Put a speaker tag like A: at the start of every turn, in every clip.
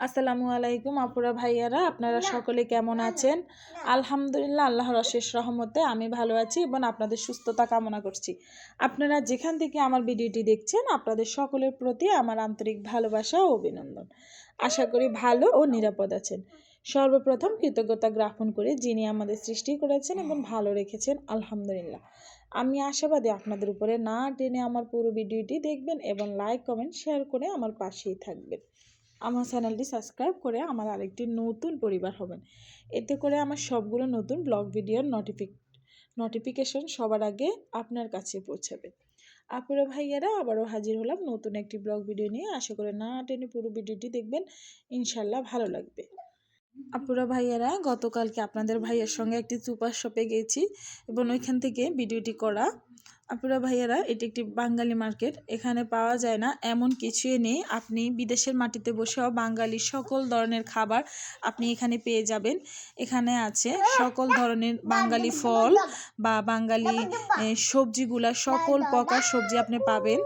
A: আসসালামু আলাইকুম আপুরা ভাইয়ারা আপনারা সকলে কেমন আছেন? আলহামদুলিল্লাহ আল্লাহর অশেষ রহমতে আমি ভালো আছি এবং আপনাদের সুস্থতা কামনা করছি। আপনারা যেখান থেকে আমার ভিডিওটি দেখছেন আপনাদের সকলের প্রতি আমার আন্তরিক ভালোবাসা ও অভিনন্দন। আশা করি ভালো ও নিরাপদ আছেন। সর্বপ্রথম কৃতজ্ঞতা জ্ঞাপন করে যিনি আমাদের সৃষ্টি করেছেন এবং ভালো রেখেছেন আলহামদুলিল্লাহ। আমি আশাবাদী আপনাদের উপরে না টেনে আমার পুরো ভিডিওটি দেখবেন এবং লাইক কমেন্ট শেয়ার করে আমার পাশেই থাকবেন। আমার চ্যানেলটি সাবস্ক্রাইব করে আমার আরেকটি নতুন পরিবার হবেন। এতে করে আমার সবগুলো নতুন ব্লগ ভিডিওর নোটিফিক নোটিফিকেশন সবার আগে আপনার কাছে পৌঁছাবে। আপুরা ভাইয়ারা, আবারও হাজির হলাম নতুন একটি ব্লগ, ভিডিও নিয়ে। আশা করে না টেনে পুরো ভিডিওটি দেখবেন। ইনশাল্লাহ ভালো লাগবে। আপুরা ভাইয়ারা, গতকালকে আপনাদের ভাইয়ের সঙ্গে একটি সুপার শপে গেছি এবং ওইখান থেকে ভিডিওটি করা আপুরা ভাইয়ারা, এটি একটি বাঙালি মার্কেট। এখানে পাওয়া যায় না এমন কিছুই নেই। আপনি বিদেশের মাটিতে বসেও বাঙালি সকল ধরনের খাবার আপনি এখানে পেয়ে যাবেন। এখানে আছে সকল ধরনের বাঙালি ফল বা বাঙালি সবজিগুলা, সকল প্রকার সবজি আপনি পাবেন।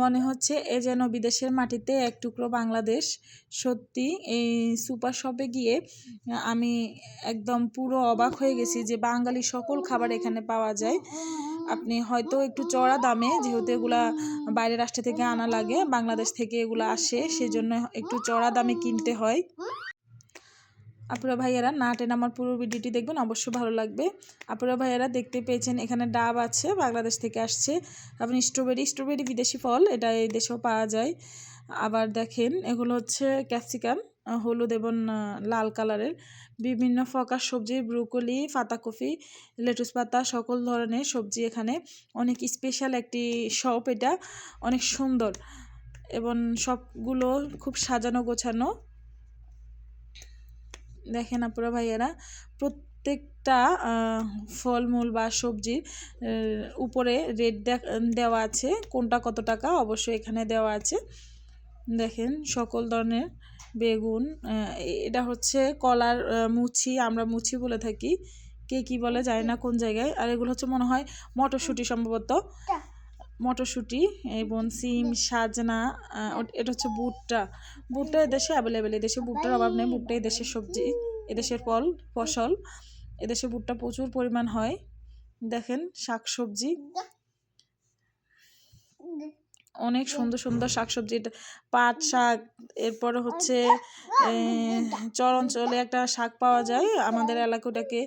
A: মনে হচ্ছে এ যেন বিদেশের মাটিতে এক টুকরো বাংলাদেশ। সত্যি এই সুপার শপে গিয়ে, আমি একদম পুরো অবাক হয়ে গেছি যে বাঙালি সকল খাবার এখানে পাওয়া যায়। আপনি হয়তো একটু চড়া দামে, যেহেতু এগুলা বাইরের রাষ্ট্র থেকে আনা লাগে, বাংলাদেশ থেকে এগুলো আসে, সেজন্য একটু চড়া দামে কিনতে হয়। আপুরা ভাইয়ারা, না টেন আমার পুরো ভিডিওটি দেখবেন, অবশ্যই ভালো লাগবে। আপুরা ভাইয়ারা দেখতে পেয়েছেন, এখানে ডাব আছে, বাংলাদেশ থেকে আসছে। আপনি স্ট্রবেরি স্ট্রবেরি বিদেশি ফল, এটা এই দেশেও পাওয়া যায়। আবার দেখেন, এগুলো হচ্ছে ক্যাপসিকাম, হলুদ এবং লাল কালারের। বিভিন্ন প্রকার সবজি, ব্রুকলি, পাতাকপি, লেটুস পাতা, সকল ধরনের সবজি এখানে। অনেক স্পেশাল একটি শপ এটা, অনেক সুন্দর। এবং সবগুলো খুব সাজানো গোছানো। দেখেন আপুরা ভাইয়েরা, প্রত্যেকটা ফলমূল বা সবজির উপরে রেট দেওয়া আছে, কোনটা কত টাকা অবশ্যই এখানে দেওয়া আছে। দেখেন সকল ধরনের বেগুন এটা হচ্ছে কলার মুচি আমরা মুচি বলে থাকি। কে কি বলে জানি না কোন জায়গায়, আর এগুলো হচ্ছে মনে হয় মটরশুঁটি সম্ভবত। মটরশুঁটি এবং সিম, সাজনা এটা হচ্ছে ভুট্টা ভুট্টা এদেশে অ্যাভেলেবেল এদেশে ভুট্টার অভাব নেই। ভুট্টা এদেশের সবজি এদেশের ফল, ফসল। এদেশে ভুট্টা প্রচুর পরিমাণ হয়। দেখেন শাক সবজি অনেক সুন্দর সুন্দর শাকসবজি। পাট শাক, এরপরে হচ্ছে চর অঞ্চলে একটা শাক পাওয়া যায়। আমাদের এলাকাটাকে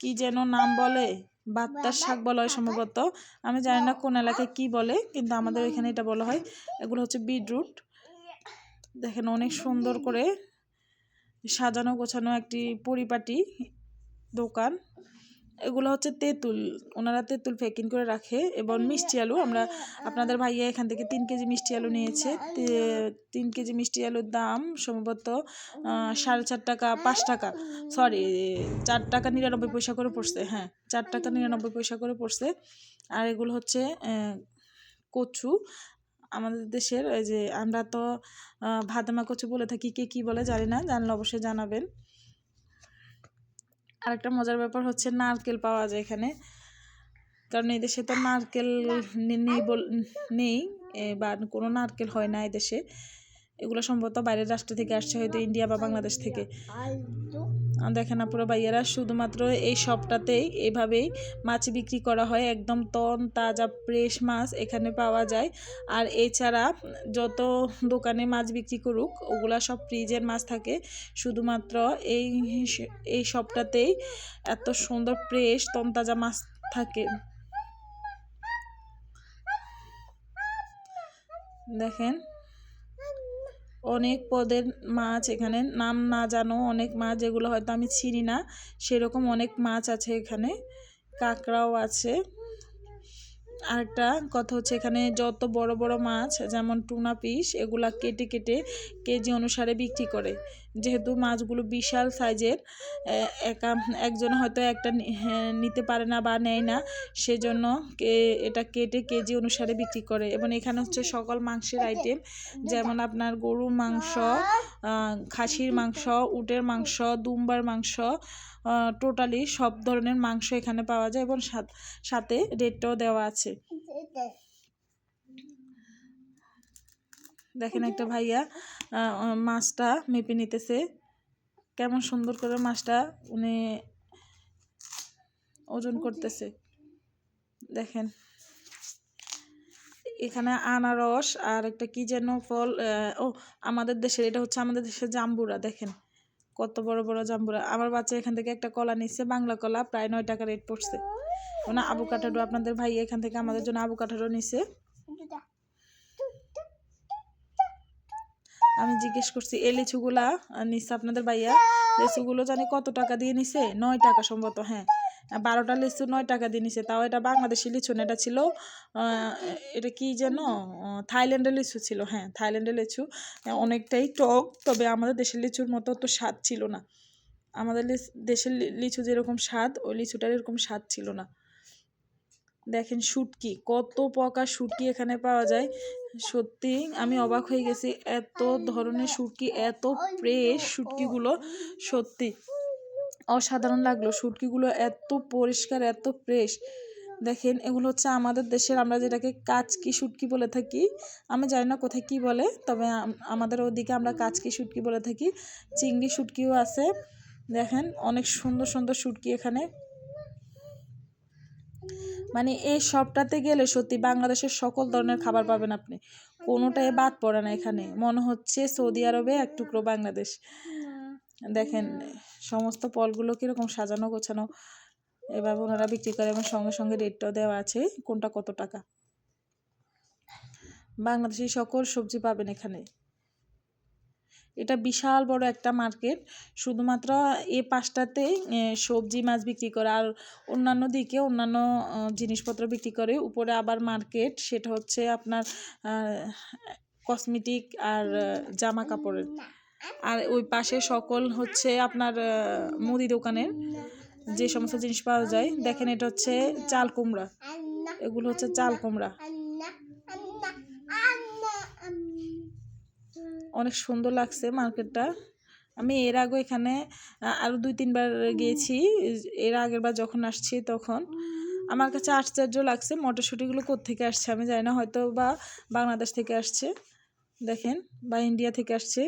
A: কি যেন নাম বলে? বাত্তার শাক বলা হয় সম্ভবত। আমি জানি না কোন এলাকায় কি বলে কিন্তু আমাদের এখানে এটা বলা হয়। এগুলো হচ্ছে বিটরুট। দেখেন অনেক সুন্দর করে সাজানো গোছানো একটি পরিপাটি দোকান। এগুলো হচ্ছে তেঁতুল। ওনারা তেঁতুল প্যাকিং করে রাখে এবং মিষ্টি আলু আমরা আপনাদের ভাইয়া এখান থেকে তিন কেজি মিষ্টি আলু নিয়েছে। তিন কেজি মিষ্টি আলুর দাম সম্ভবত সাড়ে চার টাকা পাঁচ টাকা। সরি চার টাকা নিরানব্বই পয়সা করে পড়ছে হ্যাঁ চার টাকা নিরানব্বই পয়সা করে পড়ছে। আর এগুলো হচ্ছে কচু। আমাদের দেশের ওই যে আমরা তো ভাদামা কচু বলে থাকি কে কী বলে জানি না জানলে অবশ্যই জানাবেন। আরেকটা মজার ব্যাপার হচ্ছে নারকেল পাওয়া যায় এখানে। কারণ এদেশে দেশে তো নারকেল নেই বল, নেই বা কোনো নারকেল হয় না এদেশে এগুলো সম্ভবত বাইরের রাষ্ট্র থেকে আসছে, হয়তো ইন্ডিয়া বা বাংলাদেশ থেকে। দেখেন আপুরা ভাইয়ারা, শুধুমাত্র এই সবটাতেই এভাবেই মাছ বিক্রি করা হয়। একদম তন, তাজা, ফ্রেশ মাছ এখানে পাওয়া যায়। আর এছাড়া যত দোকানে মাছ বিক্রি করুক, ওগুলা সব ফ্রিজের মাছ থাকে। শুধুমাত্র এই এই সবটাতেই এত সুন্দর, ফ্রেশ, তন, তাজা মাছ থাকে। দেখেন অনেক পদের মাছ এখানে। নাম না জানো অনেক মাছ যেগুলো হয়তো আমি চিনি না, সেরকম অনেক মাছ আছে এখানে। কাঁকড়াও আছে। আরেকটা কথা হচ্ছে এখানে যত বড় বড় মাছ, যেমন টুনা পিস, এগুলা কেটে কেটে কেজি অনুসারে বিক্রি করে। যেহেতু মাছগুলো বিশাল সাইজের একা একজন হয়তো একটা নিতে পারে না বা নেয় না সেজন্য কে- এটা কেটে কেজি অনুসারে বিক্রি করে। এবং এখানে হচ্ছে সকল মাংসের আইটেম যেমন আপনার গরুর মাংস খাসির মাংস উটের মাংস দুম্বার মাংস টোটালি সব ধরনের মাংস এখানে পাওয়া যায় এবং সাথ- সাথে রেটটাও দেওয়া আছে। দেখেন একটা ভাইয়া মাছটা মেপে নিতেছে। কেমন সুন্দর করে মাছটা উনি ওজন করতেছে। দেখেন। এখানে আনারস আর একটা কি যেন ফল ও, আমাদের দেশের, এটা হচ্ছে আমাদের দেশের জাম্বুরা, দেখেন। কত বড় বড় জাম্বুরা। আমার বাচ্চা এখান থেকে একটা কলা নিচ্ছে, বাংলা কলা, প্রায় নয় টাকা রেট পড়ছে। ওনা আবু কাঠারো আপনাদের ভাই এখান থেকে আমাদের জন্য আবু কাঠারো নিছে আমি জিজ্ঞেস করছি এই লিচুগুলা নিচ্ছে আপনাদের ভাইয়া? লিচুগুলো জানি কত টাকা দিয়ে নিছে? নয় টাকা সম্ভবত হ্যাঁ। বারোটা লিচু নয় টাকা দিয়ে নিছে। তাও এটা বাংলাদেশি লিচু না, এটা ছিল এটা কি যেন থাইল্যান্ডের লিচু ছিল হ্যাঁ থাইল্যান্ডের লিচু। অনেকটাই টক, তবে আমাদের দেশের লিচুর মতো তো স্বাদ ছিল না। আমাদের দেশের লিচু যেরকম স্বাদ, ওই লিচুটার এরকম স্বাদ ছিল না। দেখেন শুটকি, কত প্রকার শুটকি এখানে পাওয়া যায়। সত্যি, আমি অবাক হয়ে গেছি, এত ধরনের শুটকি, এত ফ্রেশ শুটকিগুলো, সত্যি। অসাধারণ লাগল শুটকিগুলো, এত পরিষ্কার, এত ফ্রেশ দেখেন, এগুলো হচ্ছে আমাদের দেশের, আমরা যেটাকে কাচকি শুটকি বলে থাকি। আমি জানি না কোথায় কি বলে, তবে আমাদের ওদিকে আমরা কাচকি শুটকি বলে থাকি। চিংড়ি শুটকিও আছে। দেখেন, অনেক সুন্দর সুন্দর শুটকি এখানে। মানে এই সবটাতে গেলে সত্যি বাংলাদেশের সকল ধরনের খাবার পাবেন আপনি। কোনোটাই বাদ পড়ে না এখানে। মনে হচ্ছে সৌদি আরবে এক টুকরো বাংলাদেশ। দেখেন, সমস্ত ফলগুলো কীরকম সাজানো গোছানো। এভাবে ওনারা বিক্রি করে এবং সঙ্গে সঙ্গে রেটটাও দেওয়া আছে, কোনটা কত টাকা। বাংলাদেশি সকল সবজি পাবেন এখানে। এটা বিশাল বড় একটা মার্কেট। শুধুমাত্র এ পাঁচটাতে সবজি মাছ বিক্রি করে আর অন্যান্য দিকে অন্যান্য জিনিসপত্র বিক্রি করে। উপরে আবার মার্কেট, সেটা হচ্ছে আপনার কসমেটিক আর জামা কাপড়ের। আর ওই পাশে সকল হচ্ছে আপনার মুদি দোকানের, যে সমস্ত জিনিস পাওয়া যায়। দেখেন এটা হচ্ছে চাল কুমড়া। এগুলো হচ্ছে চাল কুমড়া। অনেক সুন্দর লাগছে মার্কেটটা। আমি এর আগে এখানে আরও দুই, তিনবার গিয়েছি। এর আগের বার যখন আসছি তখন। আমার কাছে আশ্চর্য লাগছে মটরশুঁটিগুলো কোত্থেকে আসছে আমি জানি না হয়তো বা বাংলাদেশ থেকে আসছে। দেখেন, বা ইন্ডিয়া থেকে আসছে।